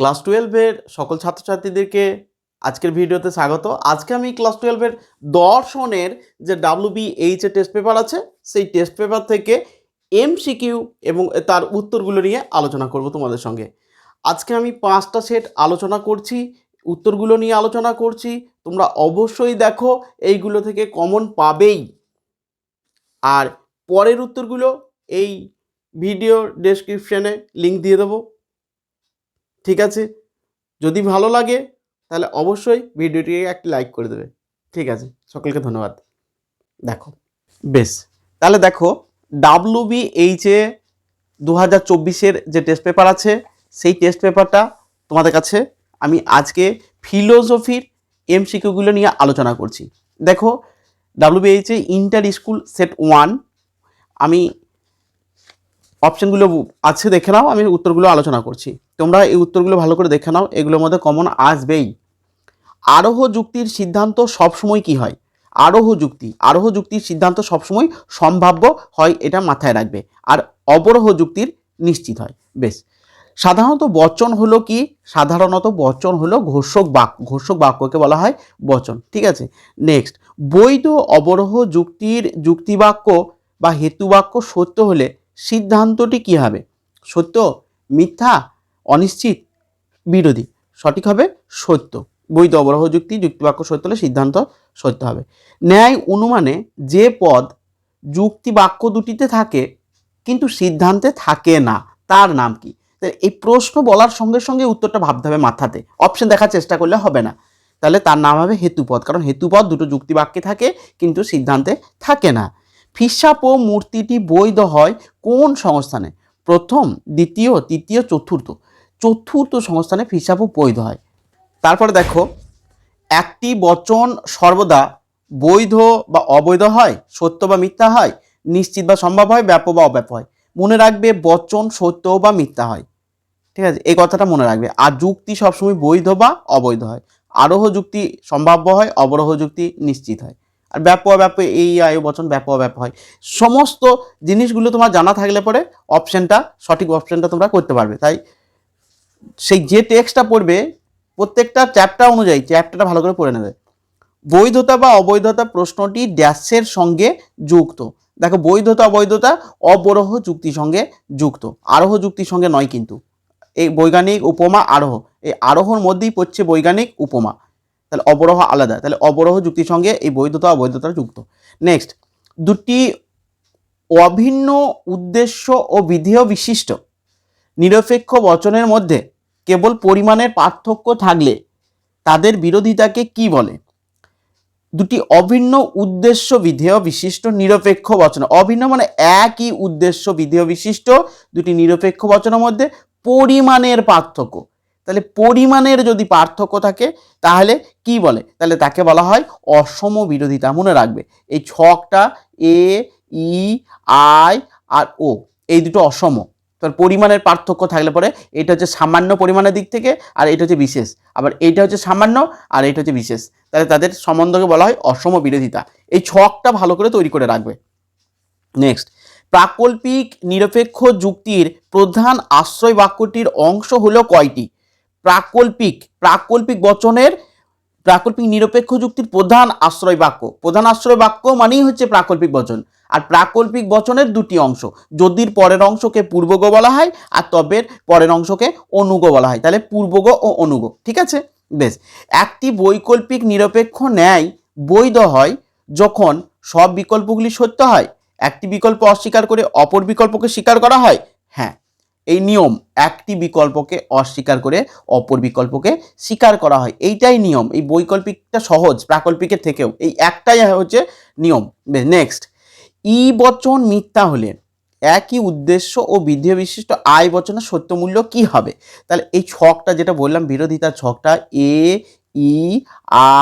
Class টুয়েলভের সকল ছাত্রছাত্রীদেরকে আজকের ভিডিওতে স্বাগত। আজকে আমি ক্লাস টুয়েলভের দর্শনের যে WB H A test paper আছে, সেই টেস্ট পেপার থেকে এমসিকিউ এবং তার উত্তরগুলো নিয়ে আলোচনা করব তোমাদের সঙ্গে। আজকে আমি পাঁচটা সেট আলোচনা করছি, উত্তরগুলো নিয়ে আলোচনা করছি। তোমরা অবশ্যই দেখো, এইগুলো থেকে কমন পাবেই। আর পরের উত্তরগুলো এই ভিডিও ডেসক্রিপশানে লিঙ্ক দিয়ে দেবো। ঠিক আছে? যদি ভালো লাগে, তাহলে অবশ্যই ভিডিওটিকে একটি লাইক করে দেবে। ঠিক আছে? সকলকে ধন্যবাদ। দেখো। বেশ। তাহলে দেখো ডাব্লু বি এইচ দু হাজার চব্বিশের যে টেস্ট পেপার আছে, সেই টেস্ট পেপারটা তোমাদের কাছে আমি আজকে ফিলোসফির এমসিকিউগুলো নিয়ে আলোচনা করছি। দেখো W B H A inter school set one আমি অপশানগুলো আছে দেখে নাও, আমি উত্তরগুলো আলোচনা করছি। তোমরা এই উত্তরগুলো ভালো করে দেখে নাও, এগুলোর মধ্যে কমন আসবেই। আরোহ যুক্তির সিদ্ধান্ত সবসময় কি হয়? আরোহ যুক্তি, আরোহ যুক্তির সিদ্ধান্ত সবসময় সম্ভাব্য হয়, এটা মাথায় রাখবে। আর অবরোহ যুক্তির নিশ্চিত হয়, বেশ। সাধারণত বচন হলো কি? সাধারণত বচন হলো ঘোষক বাক্য, ঘোষক বাক্যকে বলা হয় বচন, ঠিক আছে? নেক্সট বৈধ অবরোহ যুক্তির, যুক্তিবাক্য বা হেতুবাক্য সত্য হলে সিদ্ধান্তটি কী হবে? সত্য, মিথ্যা, অনিশ্চিত, বিরোধী? সঠিক হবে সত্য। বৈধ অবরোহ যুক্তি, যুক্তিবাক্য সত্য হলে সিদ্ধান্ত সত্য হবে। ন্যায় অনুমানে যে পদ যুক্তি বাক্য দুটিতে থাকে, কিন্তু সিদ্ধান্তে থাকে না, তার নাম কি? এই প্রশ্ন বলার সঙ্গে সঙ্গে উত্তরটা ভাবতে হবে মাথাতে। অপশন দেখার চেষ্টা করলে হবে না। তাহলে তার নাম হবে হেতুপদ। কারণ হেতুপদ দুটো যুক্তি বাক্যে থাকে, কিন্তু সিদ্ধান্তে থাকে না। ফিসাপ ও মূর্তিটি বৈধ হয় কোন সংস্থানে? প্রথম, দ্বিতীয়, তৃতীয়, চতুর্থ। চতুর্থ সংস্থানে ফিসাপও বৈধ হয়। তারপরে দেখো, একটি বচন সর্বদা বৈধ বা অবৈধ হয়, সত্য বা মিথ্যা হয়, নিশ্চিত বা সম্ভব হয়, ব্যাপক বা অব্যাপ হয়। মনে রাখবে, বচন সত্য বা মিথ্যা হয়। ঠিক আছে? এই কথাটা মনে রাখবে। আর যুক্তি সবসময় বৈধ বা অবৈধ হয়। আরোহ যুক্তি সম্ভাব্য হয় অবরোহ যুক্তি নিশ্চিত হয়। আর ব্যাপ ব্যাপ এই আয়ু বচন ব্যাপ ব্যাপ হয়। সমস্ত জিনিসগুলো তোমার জানা থাকলে পরে অপশানটা সঠিক অপশানটা তোমরা করতে পারবে। তাই সেই যে টেক্সটটা পড়বে, প্রত্যেকটা চ্যাপ্টার অনুযায়ী চ্যাপ্টারটা ভালো করে পড়ে নেবে। বৈধতা বা অবৈধতা প্রশ্নটি ড্যাশের সঙ্গে যুক্ত। দেখো, বৈধতা, অবৈধতা, অবরোহ যুক্তির সঙ্গে যুক্ত। আরোহ যুক্তির সঙ্গে নয় কিন্তু। এই বৈজ্ঞানিক উপমা আরোহ। এই আরোহর মধ্যেই পড়ছে বৈজ্ঞানিক উপমা। তাহলে অবরোহ আলাদা। তাহলে অবরোহ যুক্তির সঙ্গে এই বৈধতা অবৈধতা যুক্ত। নেক্সট দুটি অভিন্ন উদ্দেশ্য ও বিধেয় বিশিষ্ট নিরপেক্ষ বচনের মধ্যে কেবল পরিমাণের পার্থক্য থাকলে তাদের বিরোধিতাকে কি বলে? দুটি অভিন্ন উদ্দেশ্য বিধেয় বিশিষ্ট নিরপেক্ষ বচন। অভিন্ন মানে একই উদ্দেশ্য বিধেয় বিশিষ্ট দুটি নিরপেক্ষ বচনের মধ্যে পরিমাণের পার্থক্য। তাহলে পরিমাণের যদি পার্থক্য থাকে, তাহলে কি বলে? তাহলে তাকে বলা হয় অসম বিরোধিতা। মনে রাখবে, এই ছকটা এ, ই, আই আর ও, এই দুটো অসম। তার পরিমাণের পার্থক্য থাকলে পরে এটা হচ্ছে সামান্য পরিমাণের দিক থেকে আর এটা হচ্ছে বিশেষ। আবার এইটা হচ্ছে সামান্য আর এটা হচ্ছে বিশেষ। তাহলে তাদের সম্বন্ধকে বলা হয় অসম বিরোধিতা। এই ছকটা ভালো করে তৈরি করে রাখবে। নেক্সট প্রাকল্পিক নিরপেক্ষ যুক্তির প্রধান আশ্রয় বাক্যটির অংশ হলো কয়টি? প্রাকল্পিক প্রাকল্পিক বচনের প্রাকল্পিক নিরপেক্ষ যুক্তির প্রধান আশ্রয় বাক্য। প্রধান আশ্রয় বাক্য মানেই হচ্ছে প্রাকল্পিক বচন। আর প্রাকল্পিক বচনের দুটি অংশ, যদির পরের অংশকে পূর্বগ বলা হয় আর তবের পরের অংশকে অনুগ বলা হয়। তাহলে পূর্বগ ও অনুগ, ঠিক আছে? বেশ, একটি বৈকল্পিক নিরপেক্ষ ন্যায় বৈধ হয় যখন সব বিকল্পগুলি সত্য হয়। একটি বিকল্প অস্বীকার করে অপর বিকল্পকে স্বীকার করা হয়? হ্যাঁ। এই নিয়ম একটি বিকল্পকে অস্বীকার করে অপর বিকল্পকে স্বীকার করা হয়। এইটাই নিয়ম। এই বৈকল্পিকটা সহজ, প্রাকল্পিকের থেকেও। এই একটাই হচ্ছে নিয়ম। নেক্সট ই বচন মিথ্যা হলে একই উদ্দেশ্য ও বিধেয় বিশিষ্ট আয় বচনের সত্যমূল্য কি হবে? তাহলে এই ছকটা যেটা বললাম বিরোধিতার ছকটা এ, ই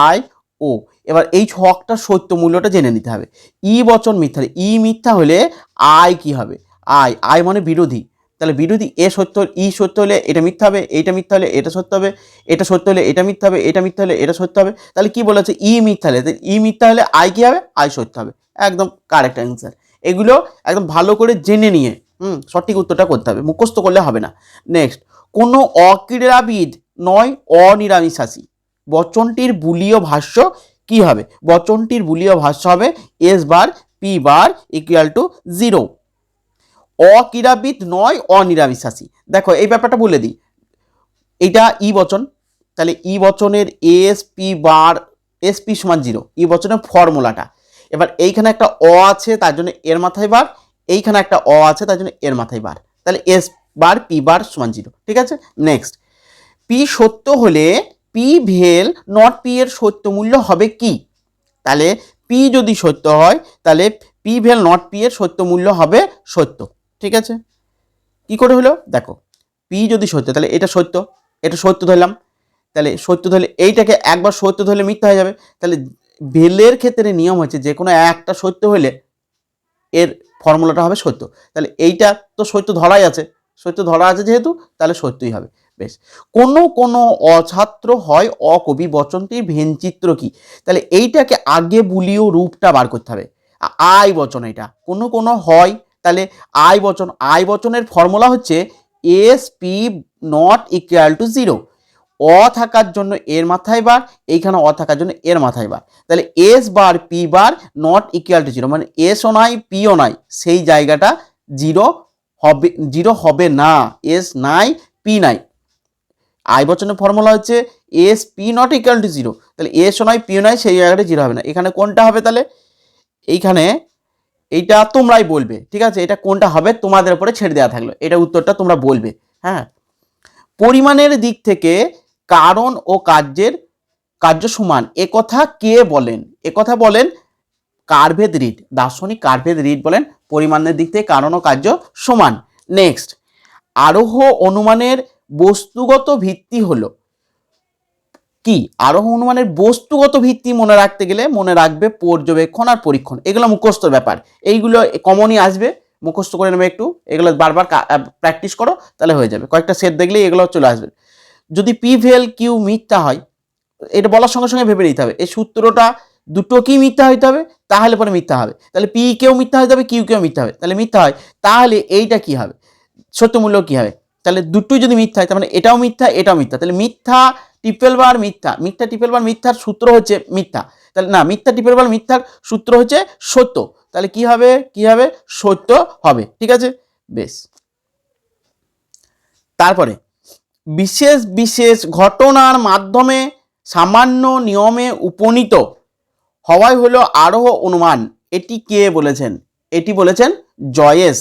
আই ও। এবার এই ছকটা সত্য মূল্যটা জেনে নিতে হবে। ই বচন মিথ্যা ই মিথ্যা হলে আয় কি হবে? আয়। আয় মানে বিরোধী। তাহলে বিরোধী এ সত্য ই সত্য হলে এটা মিথ্যা হবে এটা মিথ্যা হলে এটা সত্য হবে, এটা সত্য হলে এটা মিথ্যা হবে, এটা মিথ্যা হলে এটা সত্য হবে, তাহলে কি বলেছে? ই মিথ্যা হলে ই মিথ্যা হলে আয় কি হবে? আয় সত্য হবে। একদম কারেক্ট অ্যান্সার এগুলো একদম ভালো করে জেনে নিয়ে, হুম, সঠিক উত্তরটা করতে হবে। মুখস্থ করলে হবে না। নেক্সট কোনো অক্রীড়াবিদ নয় অনিরামিষাসী বচনটির বুলীয় ভাষ্য কি হবে? বচনটির বুলীয় ভাষ্য হবে S bar P bar equal to zero অক্রীড়াবিদ নয় অনিরামিষাসী দেখো, এই ব্যাপারটা বলে দিই। এটা ই বচন, তাহলে E বচনের S P bar S P সমান জিরো, ই বচনের ফর্মুলাটা। এবার এইখানে একটা অ আছে, তার জন্য এর মাথায় বার। এইখানে একটা অ আছে, তার জন্য এর মাথায় বার। তাহলে এস বার পি বার সমান জিরো, ঠিক আছে? নেক্সট পি সত্য হলে পি ভেল নট পি এর সত্য মূল্য হবে কি? তাহলে পি যদি সত্য হয়, তাহলে পি ভেল নট পি এর সত্য মূল্য হবে সত্য। ঠিক আছে? কি করে হলো দেখো পি যদি সত্য, তাহলে এটা সত্য এটা সত্য ধরলাম। তাহলে সত্য ধরলে এইটাকে একবার সত্য ধরলে মিথ্যা হয়ে যাবে। তাহলে ভেলের ক্ষেত্রে নিয়ম হচ্ছে যে কোনো একটা সত্য হলে এর ফর্মুলাটা হবে সত্য। তাহলে এইটা তো সত্য ধরাই আছে। সত্য ধরা আছে যেহেতু, তাহলে সত্যই হবে। বেশ। কোনো কোনো অছাত্র হয় অকবি বচনটির ভেনচিত্র কি? তাহলে এইটাকে আগে বুলিও রূপটা বার করতে হবে। আ- আই বচন এটা। কোনো কোনো হয় তাহলে আই বচন আই বচনের ফর্মুলা হচ্ছে S P not equal to zero অ থাকার জন্য এর মাথায় বার, এইখানে অ থাকার জন্য এর মাথায় বার। তাহলে S bar P bar not equal to zero মানে এসও নাই পিও নাই, সেই জায়গাটা জিরো হবে জিরো হবে না। এস নাই পি নাই। আই বচনের ফর্মুলা হচ্ছে S P not equal to zero তাহলে এস এসও নয় পিও নাই, সেই জায়গাটা জিরো হবে না। এখানে কোনটা হবে তাহলে? এইখানে এইটা তোমরাই বলবে, ঠিক আছে? এটা কোনটা হবে তোমাদের উপরে ছেড়ে দেওয়া থাকল। এটা উত্তরটা তোমরা বলবে হ্যাঁ? পরিমাণের দিক থেকে কারণ ও কার্যের কার্য সমান। একথা কে বলেন? একথা বলেন কার্ভেদ রিড দার্শনিক কার্ভেদ রিড বলেন পরিমাণের দিক থেকে কারণ ও কার্য সমান। নেক্সট আরোহ অনুমানের বস্তুগত ভিত্তি হলো কি? আরোহ অনুমানের বস্তুগত ভিত্তি মনে রাখতে গেলে মনে রাখবে পর্যবেক্ষণ আর পরীক্ষণ। এগুলো মুখস্থর ব্যাপার। এইগুলো কমনই আসবে। মুখস্থ করে নেবে একটু। এগুলো বারবার প্র্যাকটিস করো, তাহলে হয়ে যাবে। কয়েকটা সেট দেখলেই এগুলো চলে আসবে। যদি পি ভেল কিউ মিথ্যা হয়, এটা বলার সঙ্গে সঙ্গে ভেবে নিতে হবে। এই সূত্রটা দুটো কি মিথ্যা হইতে হবে, তাহলে পরে মিথ্যা হবে। তাহলে পি কেউ মিথ্যা হইতে হবে কিউ কেউ মিথ্যা হবে। তাহলে মিথ্যা হয়। তাহলে এইটা কি হবে? সত্যমূল্য কি হবে? তাহলে দুটোই যদি মিথ্যা হয়, তার মানে এটাও মিথ্যা এটাও মিথ্যা। তাহলে মিথ্যা ট্রিপল বার মিথ্যা। মিথ্যা ট্রিপল বার মিথ্যার সূত্র হচ্ছে মিথ্যা। তাহলে না, মিথ্যা ট্রিপল বার মিথ্যার সূত্র হচ্ছে সত্য। তাহলে কি হবে? কি হবে? সত্য হবে। ঠিক আছে? বেশ। তারপরে, বিশেষ বিশেষ ঘটনার মাধ্যমে সামান্য নিয়মে উপনীত হওয়াই হলো আরোহ অনুমান। এটি কে বলেছেন? এটি বলেছেন জয়েস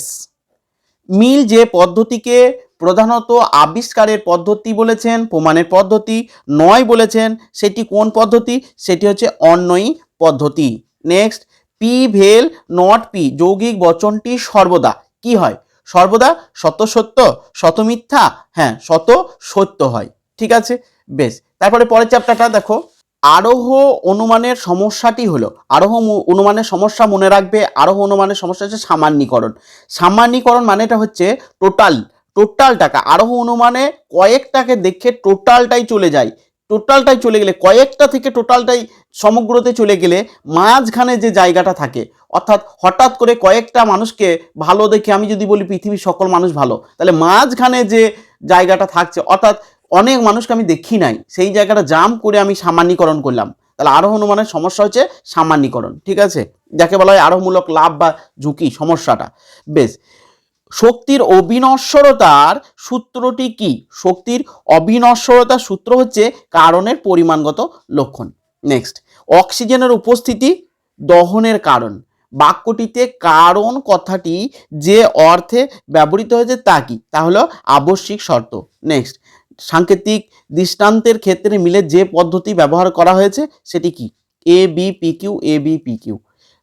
মিল যে পদ্ধতিকে প্রধানত আবিষ্কারের পদ্ধতি বলেছেন, প্রমাণের পদ্ধতি, নয় বলেছেন, সেটি কোন পদ্ধতি? সেটি হচ্ছে অন্যয়ী পদ্ধতি। Next P well not P যৌগিক বচনটি সর্বদা, কি হয়? সর্বদা শত সত্য, শত মিথ্যা হ্যাঁ শত সত্য হয়, ঠিক আছে? বেশ, তারপরে পরের চ্যাপ্টারটা দেখো। আরোহ অনুমানের সমস্যাটি হলো, আরোহ অনুমানের সমস্যা মনে রাখবে, আরোহ অনুমানের সমস্যা হচ্ছে সামান্যীকরণ। সামান্যীকরণ মানেটা হচ্ছে টোটাল টোটাল টাকা, আরোহ অনুমানে কয়েকটাকে দেখে টোটালটাই চলে যায়। টোটালটাই চলে গেলে, কয়েকটা থেকে টোটালটাই সমগ্রতে চলে গেলে মাঝখানে যে জায়গাটা থাকে, অর্থাৎ হঠাৎ করে কয়েকটা মানুষকে ভালো দেখে আমি যদি বলি পৃথিবীর সকল মানুষ ভালো, তাহলে মাঝখানে যে জায়গাটা থাকছে, অর্থাৎ অনেক মানুষকে আমি দেখি নাই, সেই জায়গাটা জাম করে আমি সামান্যীকরণ করলাম। তাহলে আরোহ অনুমানের সমস্যা হচ্ছে সামান্যীকরণ, ঠিক আছে? যাকে বলা হয় আরোহমূলক লাভ বা ঝুঁকি, সমস্যাটা। বেশ শক্তির অবিনশ্বরতার সূত্রটি কি? শক্তির অবিনশ্বরতার সূত্র হচ্ছে কারণের পরিমাণগত লক্ষণ। নেক্সট অক্সিজেনের উপস্থিতি দহনের কারণ। বাক্যটিতে কারণ কথাটি যে অর্থে ব্যবহৃত হয়েছে তা কি? তা হলো আবশ্যিক শর্ত। নেক্সট সাংকেতিক দৃষ্টান্তের ক্ষেত্রে মিলে যে পদ্ধতি ব্যবহার করা হয়েছে সেটি কি? A B P Q A B P Q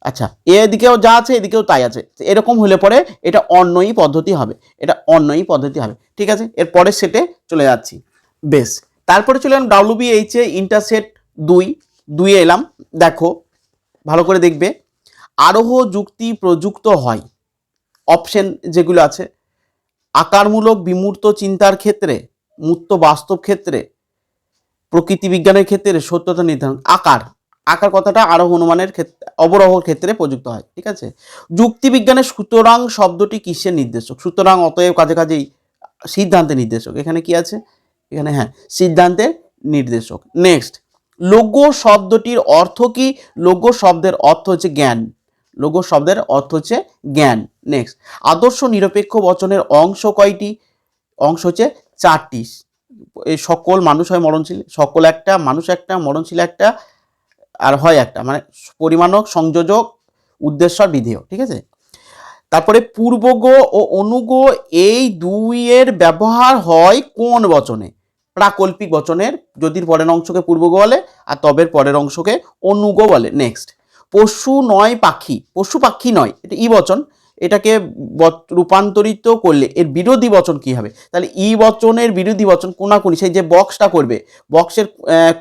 আচ্ছা এদিকেও যা আছে, এদিকেও তাই আছে। এরকম হলে পরে এটা অন্যই পদ্ধতি হবে। এটা অন্যই পদ্ধতি হবে। ঠিক আছে? এর পরের সেটে চলে যাচ্ছি। বেশ। তারপরে চলে এলাম ডাব্লিউবিএইচ এ ইন্টারসেট দুই। দুইয়ে এলাম। দেখো, ভালো করে দেখবে। আরোহ যুক্তি প্রযুক্ত হয়। অপশন যেগুলো আছে। আকারমূলক বিমূর্ত চিন্তার ক্ষেত্রে মূর্ত বাস্তব ক্ষেত্রে, প্রকৃতি বিজ্ঞানের ক্ষেত্রে সত্যতা নির্ধারণ। আকার। আকার কথাটা আরোহ হনুমানের ক্ষেত্রে অবরোহ ক্ষেত্রে প্রযুক্ত হয়, ঠিক আছে? যুক্তি বিজ্ঞানের সুতরাং শব্দটি কিসের নির্দেশক? সুতরাং অতএব কাজে কাজেই সিদ্ধান্তের নির্দেশক। এখানে কি আছে? এখানে হ্যাঁ সিদ্ধান্তের নির্দেশক। নেক্সট লোগো শব্দটির অর্থ কি? লোগো শব্দের অর্থ হচ্ছে জ্ঞান। লোগো শব্দের অর্থ হচ্ছে জ্ঞান। নেক্সট আদর্শ নিরপেক্ষ বচনের অংশ কয়টি? অংশ হচ্ছে চারটি। সকল মানুষ হয় মরণশীল, সকল একটা, মানুষ একটা, মরণশীল একটা আর হয় একটা মানে পরিমাণক, সংযোজক, উদ্দেশ্য, বিধেয়, ঠিক আছে? তারপরে পূর্বগ ও অনুগ এই দুইয়ের ব্যবহার হয় কোন বচনে? প্রাকল্পিক বচনের যদি পরের অংশকে পূর্বগ বলে, আর তবের পরের অংশকে অনুগ বলে। নেক্সট পশু নয় পাখি, পশু পাখি নয়, এটা ই বচন। এটাকে রূপান্তরিত করলে এর বিরোধী বচন কি হবে? তাহলে ই বচনের বিরোধী বচন কোনাকুনি, সেই যে বক্সটা করবে, বক্সের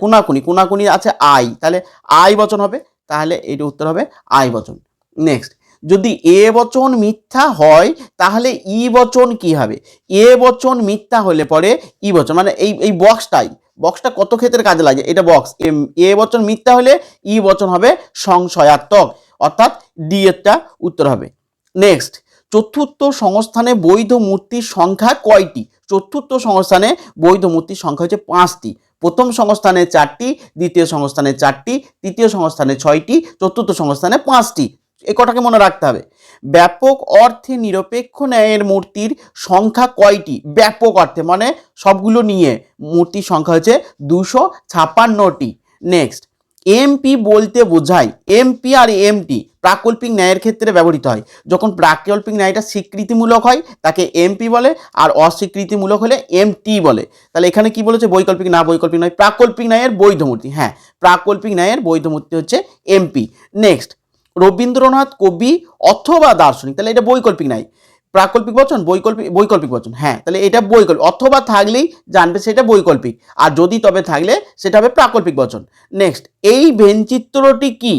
কোনাকুনি কোনাকুনি আছে আই, তাহলে আই বচন হবে, তাহলে এটা উত্তর হবে আই বচন। নেক্সট যদি এ বচন মিথ্যা হয়, তাহলে ই বচন কি হবে? এ বচন মিথ্যা হলে পরে ই বচন মানে এই এই বক্সটাই, বক্সটা কত ক্ষেত্রে কাজে লাগে? এটা বক্স এ বচন মিথ্যা হলে ই বচন হবে সংশয়াত্মক, অর্থাৎ ডি এরটা উত্তর হবে। নেক্সট চতুর্থ সংস্থানে বৈধ মূর্তির সংখ্যা কয়টি? চতুর্থ সংস্থানে বৈধ মূর্তির সংখ্যা হচ্ছে পাঁচটি। প্রথম সংস্থানে চারটি, দ্বিতীয় সংস্থানে চারটি, তৃতীয় সংস্থানে ছয়টি, চতুর্থ সংস্থানে পাঁচটি। এ কটাকে মনে রাখতে হবে। ব্যাপক অর্থে নিরপেক্ষ ন্যায়ের মূর্তির সংখ্যা কয়টি? ব্যাপক অর্থে মানে সবগুলো নিয়ে মূর্তির সংখ্যা হচ্ছে দুশো ছাপান্নটি। নেক্সট এমপি বলতে বোঝায় এমপি আর এমটি প্রাকল্পিক ন্যায়ের ক্ষেত্রে ব্যবহৃত হয়। যখন প্রাকল্পিক ন্যায়টা স্বীকৃতিমূলক হয়, তাকে এমপি বলে, আর অস্বীকৃতিমূলক হলে এমটি বলে। তাহলে এখানে কি বলেছে? বৈকল্পিক না বৈকল্পিক নয়, প্রাকল্পিক ন্যায়ের বৈধ মূর্তি হ্যাঁ প্রাকল্পিক ন্যায়ের বৈধ মূর্তি হচ্ছে এমপি নেক্সট রবীন্দ্রনাথ কবি অথবা দার্শনিক, তাহলে এটা বৈকল্পিক নাই প্রাকল্পিক বচন, বৈকল্পিক বৈকল্পিক বচন। হ্যাঁ তাহলে এটা বৈকল্পিক অথবা থাকলেই জানবে সেটা বৈকল্পিক, আর যদি তবে থাকলে সেটা হবে প্রাকল্পিক বচন। নেক্সট এই ভেনচিত্রটি কি?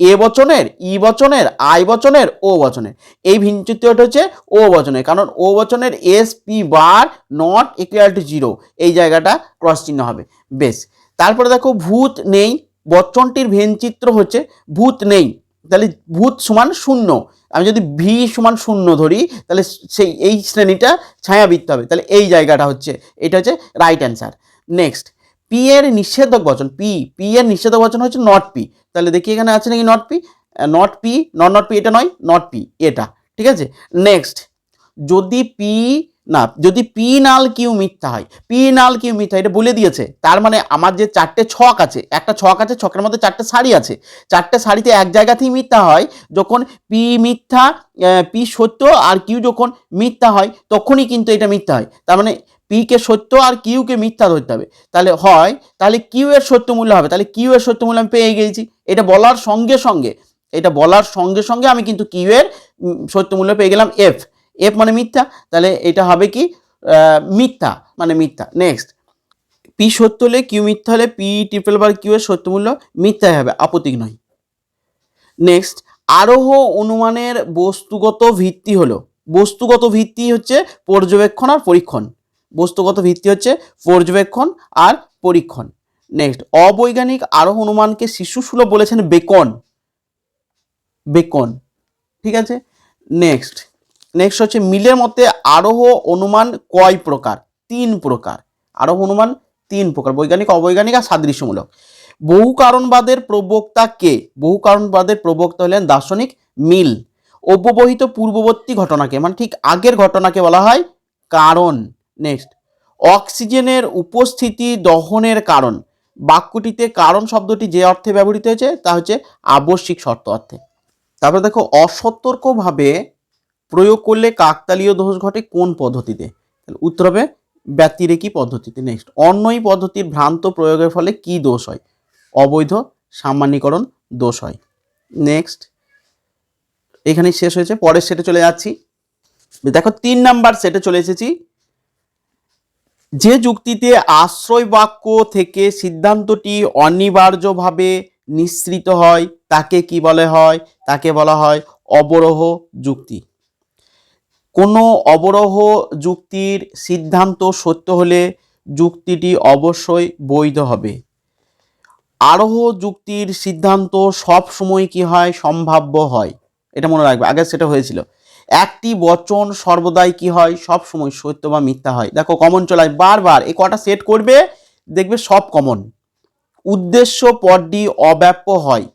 এ বচনের, ই বচনের, আই বচনের, ও বচনের। এই ভিনচিত্রটা হচ্ছে ও বচনের, কারণ ও বচনের S P bar not equal to zero এই জায়গাটা ক্রস চিহ্ন হবে। বেশ, তারপরে দেখো ভূত নেই, বচনটির ভেনচিত্র হচ্ছে ভূত নেই। তাহলে ভূত সমান শূন্য। আমি যদি ভি সমান শূন্য ধরি, তাহলে সেই, এই শ্রেণীটা ছায়াবৃত্ত হবে। তাহলে এই জায়গাটা হচ্ছে, এটা হচ্ছে রাইট অ্যান্সার নেক্সট পি এর নিষেধক বচন পি পি এর নিষেধক বচন হচ্ছে নট পি তাহলে দেখি এখানে আছে নাকি not P not P not not P এটা নয় নট পি এটা। ঠিক আছে? নেক্সট যদি পি না, যদি পি নাল কিউ মিথ্যা হয় পি নাল কিউ মিথ্যা, এটা বলে দিয়েছে, তার মানে আমার যে চারটে ছক আছে, একটা ছক আছে, ছকের মধ্যে চারটে শাড়ি আছে, চারটে শাড়িতে এক জায়গাতেই মিথ্যা হয়, যখন পি মিথ্যা পি সত্য আর কিউ যখন মিথ্যা হয়, তখনই কিন্তু এটা মিথ্যা হয়, তার মানে পিকে সত্য আর কিউকে মিথ্যা ধরতে হবে, তাহলে হয়, তাহলে কিউ এর সত্য মূল্য হবে, তাহলে কিউ এর সত্য মূল্য আমি পেয়ে গেছি, এটা বলার সঙ্গে সঙ্গে, এটা বলার সঙ্গে সঙ্গে আমি কিন্তু কিউ এর সত্য মূল্য পেয়ে গেলাম এফ এফ মানে মিথ্যা, তাহলে এটা হবে কি? মিথ্যা মানে মিথ্যা। নেক্সট পি সত্য হলে কিউ মিথ্যা হলে পি ট্রিপল বার কিউ এর সত্য মূল্য মিথ্যাই হবে আপত্তিক নয়। নেক্সট আরোহ অনুমানের বস্তুগত ভিত্তি হলো, বস্তুগত ভিত্তি হচ্ছে পর্যবেক্ষণ আর পরীক্ষণ। বস্তুগত ভিত্তি হচ্ছে পর্যবেক্ষণ আর পরীক্ষণ। নেক্সট অবৈজ্ঞানিক আরোহ অনুমানকে শিশু সুলভ বলেছেন বেকন। বেকন, ঠিক আছে? নেক্সট নেক্সট হচ্ছে মিলের মতে আরোহ অনুমান কয় প্রকার? তিন প্রকার। আরোহ অনুমান তিন প্রকার, বৈজ্ঞানিক, অবৈজ্ঞানিক আর সাদৃশ্যমূলক। বহু কারণবাদের প্রবক্তা কে? বহু কারণবাদের প্রবক্তা হলেন দার্শনিক মিল। অব্যবহিত পূর্ববর্তী ঘটনাকে মানে ঠিক আগের ঘটনাকে বলা হয় কারণ। নেক্সট অক্সিজেনের উপস্থিতি দহনের কারণ। বাক্যটিতে কারণ শব্দটি যে অর্থে ব্যবহৃত হয়েছে, তা হচ্ছে আবশ্যিক শর্ত অর্থে। তারপরে দেখো, অসতর্কভাবে প্রয়োগ করলে কাকতালীয় দোষ ঘটে কোন পদ্ধতিতে? তাহলে উত্তর হবে ব্যতিরেকি পদ্ধতিতে। নেক্সট অন্যই পদ্ধতির ভ্রান্ত প্রয়োগের ফলে কি দোষ হয়? অবৈধ, সামান্যীকরণ দোষ হয়। নেক্সট এখানে শেষ হয়েছে, পরের সেটে চলে যাচ্ছি। দেখো, তিন নাম্বার সেটে চলে এসেছি। যে যুক্তিতে আশ্রয় বাক্য থেকে সিদ্ধান্তটি অনিবার্যভাবে নিঃসৃত হয়, তাকে কি বলে হয়? তাকে বলা হয় অবরোহ যুক্তি। কোনো অবরোহ যুক্তির সিদ্ধান্ত সত্য হলে যুক্তিটি অবশ্যই বৈধ হবে। আরোহ যুক্তির সিদ্ধান্ত সব সময় কি হয়? সম্ভাব্য হয়। এটা মনে রাখবে। আগে সেটা হয়েছিল। একটি বচন সর্বদাই কি হয়? সব সময় সত্য বা মিথ্যা হয়। দেখো কমন চলায় বারবার এই কটা সেট করবে, দেখবে সব কমন উদ্দেশ্য পদটি অব্যাপ্য হয়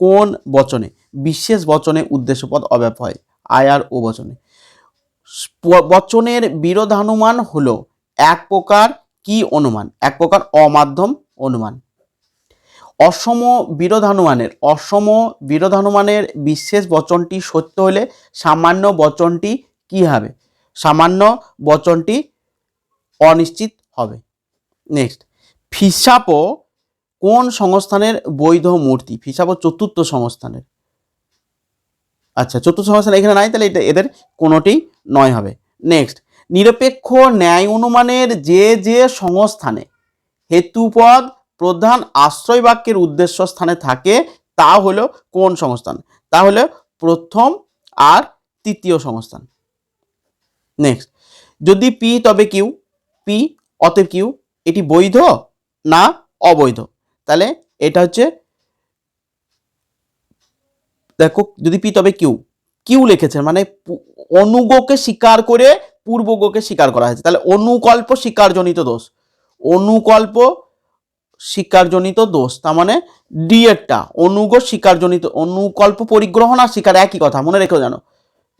কোন বচনে? বিশেষ বচনে উদ্দেশ্য পদ অব্যাপ্য হয়। আয়ার ও বচনে। বচনের বিরোধানুমান হলো এক প্রকার কি অনুমান? এক প্রকার অমাধ্যম অনুমান। অসম বিরোধানুমানের অসম বিরোধানুমানের বিশেষ বচনটি সত্য হলে সামান্য বচনটি কি হবে? সামান্য বচনটি অনিশ্চিত হবে। নেক্সট ফিসাপো কোন সংস্থানের বৈধ মূর্তি? ফিসাপো চতুর্থ সংস্থানের। আচ্ছা চতুর্থ সংস্থান এখানে নাই, তাহলে এটা এদের কোনোটি নয় হবে। নেক্সট নিরপেক্ষ ন্যায় অনুমানের যে যে সংস্থানে হেতুপদ প্রধান আশ্রয় বাক্যের উদ্দেশ্য স্থানে থাকে, তা হলো কোন সংস্থান? তা হলো প্রথম আর তৃতীয় সংস্থান। নেক্সট যদি পি তবে কিউ, পি অতএব কিউ, এটি বৈধ না অবৈধ? তাহলে এটা হচ্ছে দেখো, যদি পি, তবে কিউ। কিউ লিখেছেন মানে অনুগকে স্বীকার করে পূর্বগকে স্বীকার করা হয়েছে। তাহলে অনুকল্প স্বীকারজনিত দোষ। অনুকল্প স্বীকারজনিত দোষ, তার মানে ডি এরটা অনুগ স্বীকারজনিত, অনুকল্প পরিগ্রহণ আর স্বীকার একই কথা, মনে রেখেও জানো।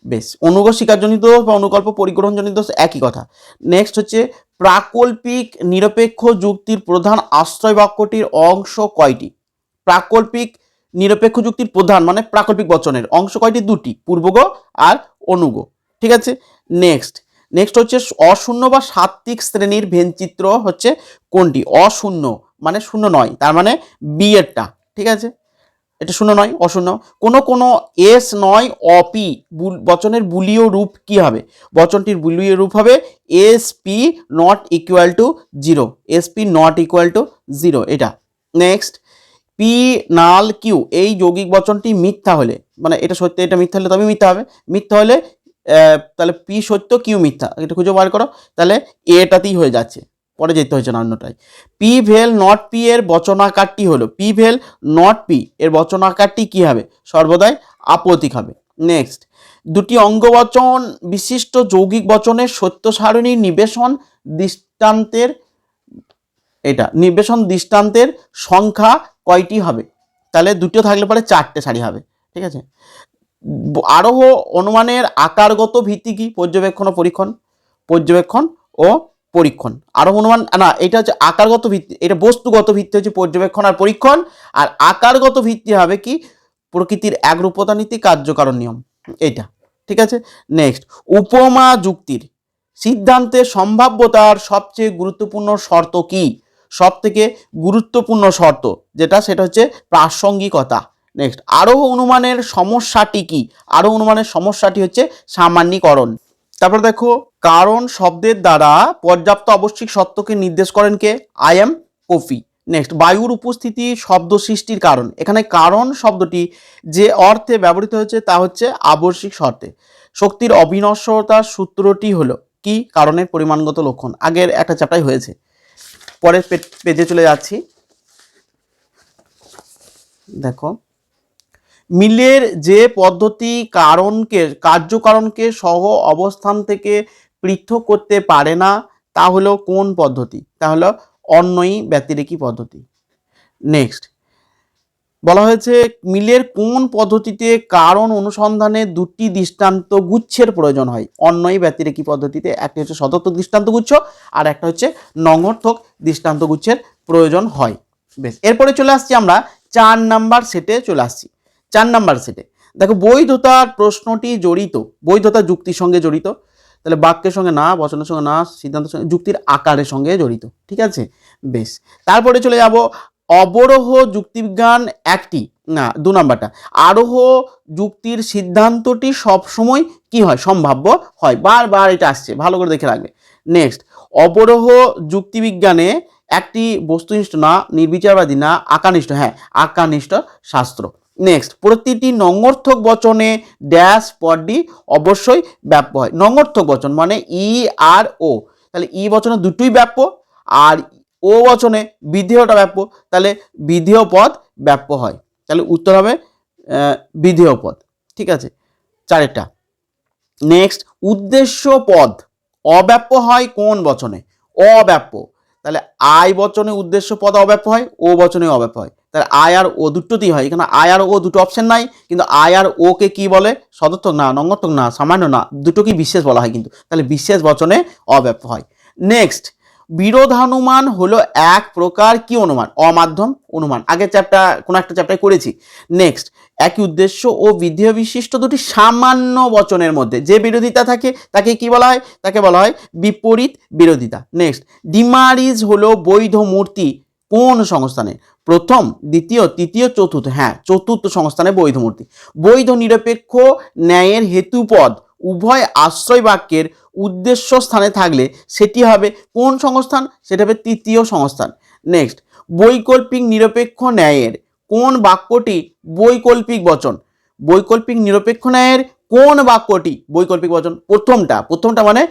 বেশ, অনুগ স্বীকারজনিত দোষ বা অনুকল্প পরিগ্রহণজনিত দোষ একই কথা। নেক্সট হচ্ছে, প্রাকল্পিক নিরপেক্ষ যুক্তির প্রধান আশ্রয় বাক্যটির অংশ কয়টি? প্রাকল্পিক নিরপেক্ষ যুক্তির প্রধান মানে প্রাকল্পিক বচনের অংশ কয়টি? দুটি, পূর্বগ আর অনুগ। ঠিক আছে? নেক্সট নেক্সট হচ্ছে অশূন্য বা সাত্ত্বিক শ্রেণির ভেনচিত্র হচ্ছে কোনটি? অশূন্য মানে শূন্য নয়, তার মানে বি এরটা। ঠিক আছে? এটা শূন্য নয়, অশূন্য। কোনো কোনো এস নয় অপি বচনের বুলীয় রূপ কি হবে? বচনটির বুলীয় রূপ হবে S P not equal to zero S P not equal to zero এটা। নেক্সট পি নাল কিউ এই যৌগিক বচনটি মিথ্যা হলে মানে এটা সত্য, এটা মিথ্যা হলে তবে মিথ্যা হবে। মিথ্যা হলে তাহলে পি সত্য কিউ মিথ্যা, এটা খুঁজে বার করো, তাহলে এটাতেই হয়ে যাচ্ছে, পরে যেতে হয়েছে না পি ভেল নট পি এর বচনাকারটি হলো পি ভেল নট পি এর বচনাকারটি কী হবে? সর্বদাই আপতিক হবে। নেক্সট দুটি অঙ্গবচন বিশিষ্ট যৌগিক বচনের সত্য সারণীর নিবেশন দৃষ্টান্তের, এটা, নিবেশন দৃষ্টান্তের সংখ্যা কয়টি হবে? তাহলে দুটো থাকলে পরে চারটে শাড়ি হবে, ঠিক আছে? আরোহ অনুমানের আকারগত ভিত্তি কি? পর্যবেক্ষণ ও পরীক্ষণ। পর্যবেক্ষণ ও পরীক্ষণ। আরোহ অনুমান, না, এটা হচ্ছে আকারগত ভিত্তি, এটা বস্তুগত ভিত্তি হচ্ছে পর্যবেক্ষণ আর পরীক্ষণ। আর আকারগত ভিত্তি হবে কি? প্রকৃতির একরূপতা নীতি, কার্যকারণ নিয়ম এইটা ঠিক আছে? নেক্সট উপমা যুক্তির। সিদ্ধান্তে সম্ভাব্যতার সবচেয়ে গুরুত্বপূর্ণ শর্ত কি? সব থেকে গুরুত্বপূর্ণ শর্ত, যেটা সেটা হচ্ছে প্রাসঙ্গিকতা। নেক্সট আরোহ অনুমানের সমস্যাটি কি? আরোহ অনুমানের সমস্যাটি হচ্ছে সামান্যীকরণ। তারপর দেখো, কারণ শব্দের দ্বারা পর্যাপ্ত আবশ্যিক সত্যকে নির্দেশ করেন কে? আই এম কফি নেক্সট বায়ুর উপস্থিতি, শব্দ সৃষ্টির কারণ। এখানে কারণ শব্দটি যে অর্থে ব্যবহৃত হয়েছে তা হচ্ছে আবশ্যিক শর্তে। শক্তির অবিনশ্বরতার সূত্রটি হলো কি? কারণের পরিমাণগত লক্ষণ। আগের একটা চ্যাপ্টার হয়েছে। পরের পেজে চলে যাচ্ছি। দেখো। মিলের যে পদ্ধতি, কারণকে, কার্যকারণকে সহ অবস্থান থেকে পৃথক করতে পারে না, তা হলো কোন পদ্ধতি? তা হলো অন্যই ব্যতিরেকি পদ্ধতি। নেক্সট বলা হয়েছে, মিলের কোন পদ্ধতিতে কারণ অনুসন্ধানে দুটি দৃষ্টান্ত গুচ্ছের প্রয়োজন হয়? অন্যই ব্যতিরেকী পদ্ধতিতে, একটি হচ্ছে সদর্থক দৃষ্টান্ত গুচ্ছ আর একটা হচ্ছে নঙর্থক দৃষ্টান্ত গুচ্ছের প্রয়োজন হয়। বেশ, এরপরে চলে আসছি আমরা চার নাম্বার সেটে চলে আসছি। চার নাম্বার সেটে দেখো, বৈধতার প্রশ্নটি জড়িত, বৈধতা যুক্তির সঙ্গে জড়িত, তাহলে বাক্যের সঙ্গে না, বচনের সঙ্গে না, সিদ্ধান্তের সঙ্গে, যুক্তির আকারের সঙ্গে জড়িত, ঠিক আছে? বেশ, তারপরে চলে যাব অবরোহ যুক্তিবিজ্ঞান একটি, না, দু নাম্বারটা। আরোহ যুক্তির সিদ্ধান্তটি সবসময় কি হয়? সম্ভাব্য হয়। বারবার এটা আসছে, ভালো করে দেখে রাখবে। নেক্সট, অবরোহ যুক্তিবিজ্ঞানে একটি বস্তুনিষ্ঠ, না, নির্বিচারবাদী, না আকানিষ্ঠ হ্যাঁ আকানিষ্ঠ শাস্ত্র। নেক্সট, প্রতিটি নঙর্থক বচনে ড্যাশ পদটি অবশ্যই ব্যাপ্য হয়। নঙর্থক বচন মানে ই আর ও। তাহলে ই বচনে দুটোই ব্যাপ্য, আর ও বচনে বিধেয়টা ব্যাপ্য, তাহলে বিধেয় পদ ব্যাপ্য হয়। তাহলে উত্তর হবে বিধেয় পদ। ঠিক আছে? চারেরটা। নেক্সট উদ্দেশ্য পদ। অব্যাপ্য হয় কোন বচনে? অব্যাপ্য। তাহলে আয় বচনে উদ্দেশ্য পদ অব্যাপ্য হয়, ও বচনে অব্যাপ্য হয়। তাহলে আই আর ও দুটোতেই হয়। এখানে আই আর ও দুটো অপশন নাই, কিন্তু আই আর ও কে কি বলে? সদর্থক না নঙ্গর্থক না, সামান্য না, দুটোকেই বিশেষ বলা হয় কিন্তু। তাহলে বিশেষ বচনে অব্যাপ্য হয়। নেক্সট বিরোধানুমান হলো এক প্রকার কি অনুমান? অমাধ্যম অনুমান। আগের চ্যাপ্টার কোনো একটা চ্যাপ্টার করেছি। নেক্সট একই উদ্দেশ্য ও বিধেয় বিশিষ্ট দুটি সামান্য বচনের মধ্যে। যে বিরোধিতা থাকে, তাকে কি বলা হয়? তাকে বলা হয় বিপরীত বিরোধিতা। নেক্সট ডিমারিজ হলো বৈধ মূর্তি কোন সংস্থানে? প্রথম, দ্বিতীয়, তৃতীয়, চতুর্থ। হ্যাঁ চতুর্থ সংস্থানে বৈধ মূর্তি। বৈধ নিরপেক্ষ ন্যায়ের হেতুপদ, উভয় আশ্রয় বাক্যের উদ্দেশ্য স্থানে থাকলে সেটি হবে কোন সংস্থান? সেটা হবে তৃতীয় সংস্থান। নেক্সট বৈকল্পিক নিরপেক্ষ ন্যায়ের কোন বাক্যটি বৈকল্পিক বচন? বৈকল্পিক নিরপেক্ষ ন্যায়ের কোন বাক্যটি বৈকল্পিক বচন? প্রথমটা প্রথমটা মানে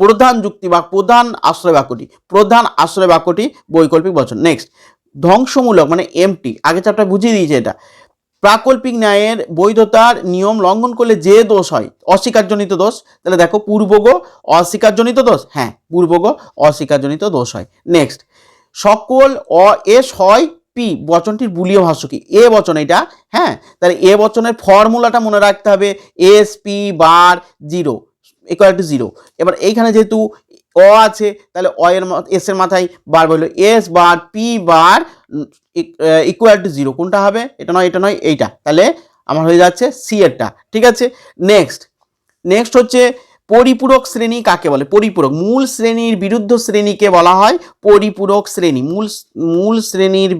প্রধান যুক্তি বা প্রধান আশ্রয় বাক্যটি, প্রধান আশ্রয় বাক্যটি বৈকল্পিক বচন। নেক্সট ধ্বংসমূলক মানে এমটি আগে চ্যাপ্টার বুঝিয়ে দিয়েছে এটা। প্রাকল্পিক ন্যায়ের বৈধতার নিয়ম লঙ্ঘন করলে যে দোষ হয়? অস্বীকারজনিত দোষ? তাহলে দেখো পূর্বগ অস্বীকারজনিত দোষ। হ্যাঁ পূর্বগ অস্বীকারজনিত দোষ হয়। নেক্সট সকল অ এস হয় পি বচনটির বুলীয় ভাষ্য কি? এ বচন এটা হ্যাঁ? তাহলে এ বচনের ফর্মুলাটা মনে রাখতে হবে S, P, bar, zero equal to zero এবার এইখানে যেহেতু অ আছে, তাহলে অ এর এস এর মাথায় বার বলল, S bar, P bar equal to zero কোনটা হবে? এটা নয় এটা নয়, এইটা। তাহলে আমার হয়ে যাচ্ছে সি এরটা। ঠিক আছে? নেক্সট নেক্সট হচ্ছে পরিপূরক শ্রেণি কাকে বলে? পরিপূরক। মূল শ্রেণির বিরুদ্ধ শ্রেণীকে বলা হয় পরিপূরক শ্রেণি। মূল মূল শ্রেণির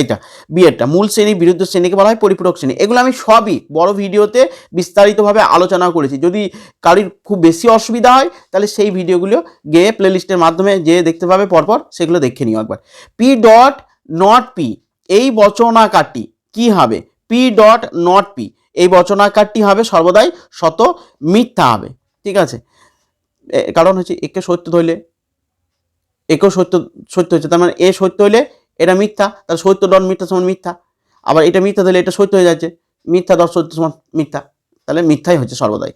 এইটা বিয়েরটা মূল শ্রেণির বিরুদ্ধ শ্রেণীকে বলা হয় পরিপূরক শ্রেণি। এগুলো আমি সবই বড় ভিডিওতে বিস্তারিতভাবে আলোচনা করেছি। যদি কারির খুব বেশি অসুবিধা হয়, তাহলে সেই ভিডিওগুলো গিয়ে প্লেলিস্টের মাধ্যমে যে দেখতে পাবে, পরপর সেগুলো দেখে নিও একবার। পি ডট নট পি এই বচনাকারটি কি হবে? পি ডট নট পি এই বচনাকারটি হবে সর্বদাই শত মিথ্যা হবে। ঠিক আছে? কারণ হচ্ছে একে সত্য ধরলে, একেও সত্য সত্য হচ্ছে, তার মানে এ সত্য হলে এটা মিথ্যা, তাহলে সত্য ডট মিথ্যা সমান মিথ্যা। আবার এটা মিথ্যা ধরলে এটা সত্য হয়ে যাচ্ছে, মিথ্যা দশ সত্য সমান মিথ্যা, তাহলে মিথ্যাই হচ্ছে সর্বদাই।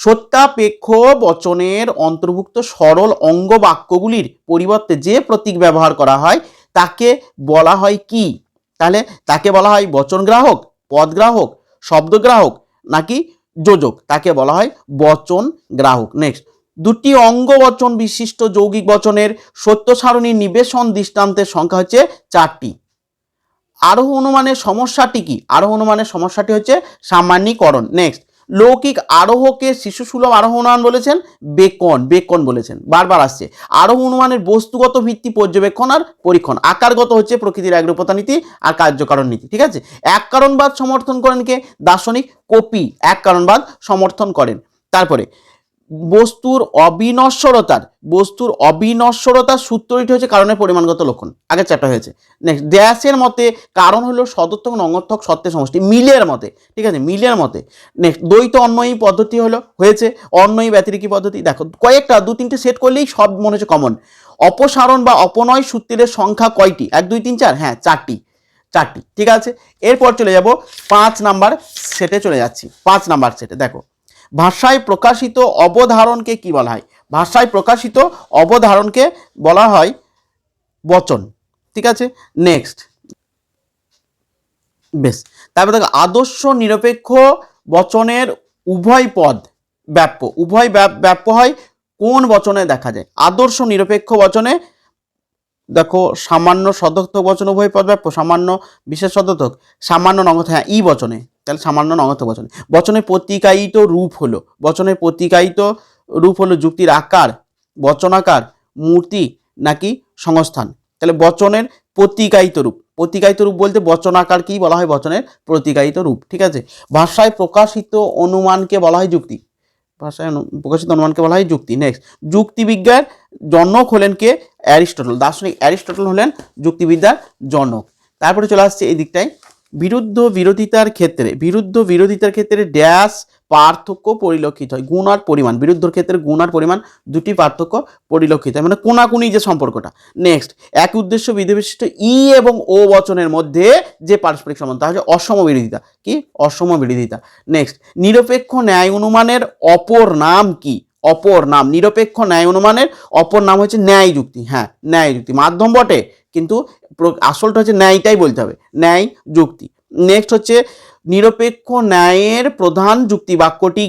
সত্যাপেক্ষ বচনের অন্তর্ভুক্ত সরল অঙ্গ বাক্যগুলির পরিবর্তে যে প্রতীক ব্যবহার করা হয় তাকে বলা হয় কি? তাহলে তাকে বলা হয় বচন গ্রাহক, পদ গ্রাহক, শব্দ গ্রাহক নাকি যোজক? তাকে বলা হয় বচন গ্রাহক। নেক্সট দুটি অঙ্গ বচন বিশিষ্ট যৌগিক বচনের সত্য সারণীর নিবেশন দৃষ্টান্তের সংখ্যা হচ্ছে চারটি। আরোহ অনুমানের সমস্যাটি কি? আরোহ অনুমানের সমস্যাটি হচ্ছে সামান্যীকরণ। নেক্সট লৌকিক আরোহকে শিশুসুলভ আরোহ অনুমান বলেছেন, বেকন বেকন বলেছেন, বারবার আসছে। আরোহ অনুমানের বস্তুগত ভিত্তি পর্যবেক্ষণ আর পরীক্ষণ। আকারগত হচ্ছে প্রকৃতির একরূপতা নীতি আর কার্যকারণ নীতি, ঠিক আছে? এক কারণবাদ সমর্থন করেন কে? দার্শনিক কপি এক কারণবাদ সমর্থন করেন। তারপরে বস্তুর অবিনশ্বরতার বস্তুর অবিনশ্বরতার সূত্রটি হচ্ছে কারণের পরিমাণগত লক্ষণ। আগের চ্যাপ্টার হয়েছে। নেক্সট ড্যাশের মতে কারণ হলো সদর্থক নঙ্গর্থক সত্যের সমষ্টি, মিলের মতে, ঠিক আছে? মিলের মতে। নেক্সট দ্বৈত অন্যয়ী পদ্ধতি হলো, হয়েছে অন্যয়ী ব্যতিরিকী পদ্ধতি? দেখো, কয়েকটা, দু, তিনটে সেট করলেই সব মনে হচ্ছে কমন অপসারণ বা অপনয় সূত্রের সংখ্যা কয়টি? এক, দুই, তিন, চার? হ্যাঁ চারটি। চারটি, ঠিক আছে? এরপর চলে যাব পাঁচ নাম্বার সেটে চলে যাচ্ছি। পাঁচ নাম্বার সেটে দেখো। ভাষায় প্রকাশিত অবধারণকে কি বলা হয়? ভাষায় প্রকাশিত অবধারণকে বলা হয় বচন। ঠিক আছে? নেক্সট বেশ। তারপর দেখো, আদর্শ নিরপেক্ষ বচনের উভয় পদ ব্যাপ্য। উভয় ব্যাপ- ব্যাপ্য হয় কোন বচনে দেখা যায়? আদর্শ নিরপেক্ষ বচনে দেখো, সামান্য সদর্থক বচন উভয় পদ ব্যাপ্য, সামান্য বিশেষ সদর্থক সামান্য নগদ হ্যাঁ ই বচনে। তাহলে সামান্য নগদ বচনে। বচনের প্রতিকায়িত রূপ হলো, বচনের প্রতিকায়িত রূপ হলো যুক্তির আকার, বচনাকার, মূর্তি নাকি সংস্থান। তাহলে বচনের প্রতিকায়িত রূপ। প্রতিকায়িত রূপ বলতে বচনাকার কি বলা হয়? বচনের প্রতিকায়িত রূপ, ঠিক আছে? ভাষায় প্রকাশিত অনুমানকে বলা হয় যুক্তি। ভাষায় প্রকাশিত অনুমানকে বলা হয় যুক্তি। নেক্সট যুক্তিবিজ্ঞার জনক হলেন কে? অ্যারিস্টটল। দার্শনিক অ্যারিস্টটল হলেন যুক্তিবিদ্যার জনক। তারপরে চলে আসছে এই দিকটায়। বিরুদ্ধ বিরোধিতার ক্ষেত্রে, বিরুদ্ধ বিরোধিতার ক্ষেত্রে ড্যাশ পার্থক্য পরিলক্ষিত হয়। গুণ আর পরিমাণ, বিরুদ্ধর ক্ষেত্রে গুণ আর পরিমাণ দুটি পার্থক্য পরিলক্ষিত হয়। মানে কোনাকুনি যে সম্পর্কটা। নেক্সট এক উদ্দেশ্য বিধিবিশিষ্ট ই এবং ও বচনের মধ্যে যে পারস্পরিক সম্বন্ধ তা হচ্ছে অসম বিরোধিতা। কি? অসম বিরোধিতা। নেক্সট নিরপেক্ষ ন্যায় অনুমানের অপর নাম কি? অপর নাম। নিরপেক্ষ ন্যায় অনুমানের অপর নাম হচ্ছে ন্যায় যুক্তি। হ্যাঁ ন্যায় যুক্তি। মাধ্যম বটে? কিন্তু আসলটা হচ্ছে ন্যায়টাই বলতে হবে। ন্যায়, যুক্তি। নেক্সট হচ্ছে নিরপেক্ষ ন্যায়ের প্রধান যুক্তি বাক্যটি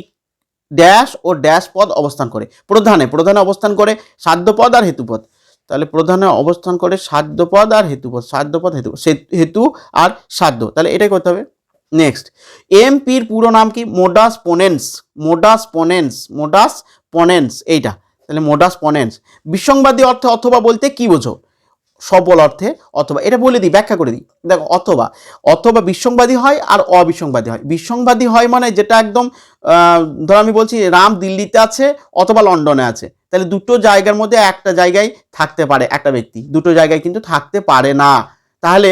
ড্যাশ ও ড্যাশ পদ অবস্থান করে। প্রধানে প্রধানে অবস্থান করে সাধ্যপদ আর হেতুপদ। তাহলে প্রধানে অবস্থান করে সাধ্যপদ আর হেতুপদ, সাধ্যপদ হেতু হেতু আর সাধ্য। তাহলে এটাই করতে হবে। নেক্সট এমপির পুরো নাম কি? Modus ponens modus ponens modus ponens এইটা। তাহলে মোডাস পনেন্স বিসংবাদী অর্থে অথবা বলতে কি বোঝো? সবল অর্থে অথবা, এটা বলে দিই, ব্যাখ্যা করে দিই। দেখো, অথবা অথবা বিসংবাদী হয় আর অবিসংবাদী হয়। বিসংবাদী হয় মানে যেটা একদম ধরো আমি বলছি, রাম দিল্লিতে আছে অথবা লন্ডনে আছে। তাহলে দুটো জায়গার মধ্যে একটা জায়গায় থাকতে পারে একটা ব্যক্তি। দুটো জায়গায় কিন্তু থাকতে পারে না। তাহলে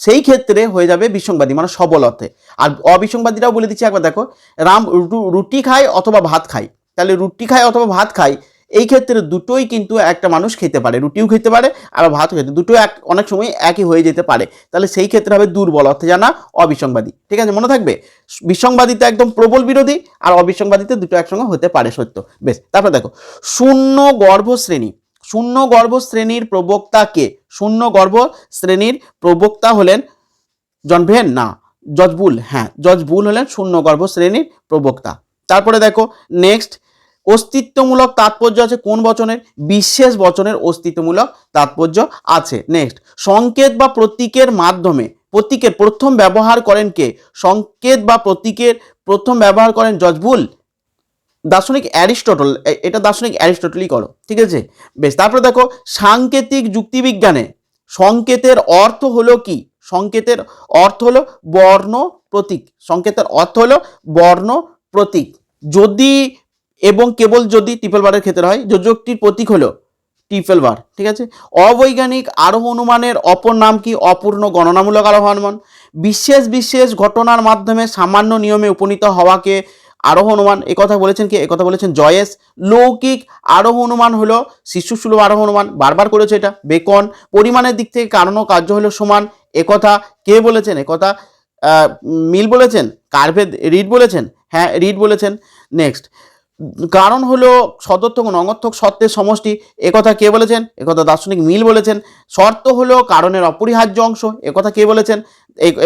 সেই ক্ষেত্রে হয়ে যাবে বিসংবাদী মানে সবল অর্থে। আর অবিসংবাদীটাও বলে দিচ্ছি, একবার দেখো, রাম রুটি খায় অথবা ভাত খায়। তাহলে রুটি খায় অথবা ভাত খায় এই ক্ষেত্রে দুটোই কিন্তু একটা মানুষ খেতে পারে, রুটিও খেতে পারে আর ভাতও খেতে দুটো এক, অনেক সময় একই হয়ে যেতে পারে। তাহলে সেই ক্ষেত্রে হবে দুর্বল অর্থে জানা অবিসংবাদী। ঠিক আছে, মনে থাকবে? বিসংবাদিতে একদম প্রবল বিরোধী, আর অবিসংবাদিতে দুটো একসঙ্গে হতে পারে, সত্য। বেশ, তারপর দেখো, শূন্য গর্ভ শ্রেণি। শূন্য গর্ভ শ্রেণির প্রবক্তা কে? শূন্য গর্ভ শ্রেণির প্রবক্তা হলেন জনভেন না জজবুল হ্যাঁ জজবুল হলেন শূন্য গর্ভ শ্রেণির প্রবক্তা। তারপরে দেখো, নেক্সট অস্তিত্বমূলক তাৎপর্য আছে কোন বচনের? বিশেষ বচনের অস্তিত্বমূলক তাৎপর্য আছে। নেক্সট সংকেত বা প্রতীকের মাধ্যমে, প্রতীকের প্রথম ব্যবহার করেন কে? সংকেত বা প্রতীকের প্রথম ব্যবহার করেন জজবুল দার্শনিক অ্যারিস্টটল এটা দার্শনিক অ্যারিস্টটলই করো, ঠিক আছে? বেশ, তারপরে দেখো, সাংকেতিক যুক্তিবিজ্ঞানে, সংকেতের অর্থ হলো কি? সংকেতের অর্থ হলো বর্ণ প্রতীক। সংকেতের অর্থ হলো বর্ণ প্রতীক। যদি এবং কেবল যদি টিপল বারের ক্ষেত্রে হয়, যোজকটির প্রতীক হলো টিপল বার, ঠিক আছে? অবৈজ্ঞানিক আরোহ অনুমানের অপর নাম কি? অপূর্ণ গণনামূলক আরোহ অনুমান। বিশেষ বিশেষ ঘটনার মাধ্যমে সামান্য নিয়মে উপনীত হওয়াকে আরোহ অনুমান কথা বলেছেন কি? কথা বলেছেন জয়েস লৌকিক আরোহ অনুমান হলো শিশু সুলভ আরোহ অনুমান, বারবার করেছে এটা। বেকন, পরিমাণের দিক থেকে কারণ কার্য হলো সমান একথা কে বলেছেন? একথা মিল বলেছেন? কার্ভেদ, রিড বলেছেন? হ্যাঁ রিড বলেছেন। নেক্সট কারণ হলো সদর্থক ও নঙর্থক সত্ত্বের সমষ্টি একথা কে বলেছেন? একথা দার্শনিক মিল বলেছেন। শর্ত হলো কারণের অপরিহার্য অংশ একথা কে বলেছেন?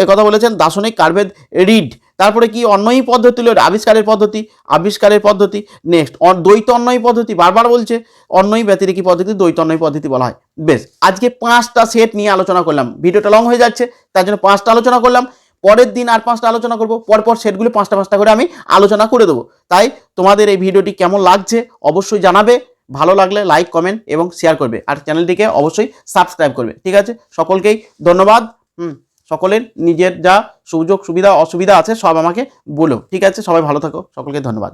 একথা বলেছেন দার্শনিক কার্ভেদ রিড। তারপরে কি অন্যই পদ্ধতি হলো? আবিষ্কারের পদ্ধতি আবিষ্কারের পদ্ধতি, নেক্সট। দ্বৈত অন্যই পদ্ধতি, বারবার বলছে, অন্যই ব্যতিরেকি পদ্ধতি, দ্বৈত অন্যই পদ্ধতি বলা হয়। বেশ, আজকে পাঁচটা সেট নিয়ে আলোচনা করলাম। ভিডিওটা লং হয়ে যাচ্ছে, তার জন্য পাঁচটা আলোচনা করলাম। পরের দিন আর পাঁচটা আলোচনা করব, পরপর সেটগুলি পাঁচটা পাঁচটা করে আমি আলোচনা করে দেবো। তাই তোমাদের এই ভিডিওটি কেমন লাগছে অবশ্যই জানাবে, ভালো লাগলে লাইক, কমেন্ট এবং শেয়ার করবে আর চ্যানেলটিকে অবশ্যই সাবস্ক্রাইব করবে, ঠিক আছে? সকলকেই ধন্যবাদ, হুম, সকলের নিজের যা সুযোগ, সুবিধা, অসুবিধা আছে সব আমাকে বলো, ঠিক আছে? সবাই ভালো থাকো, সকলকে ধন্যবাদ।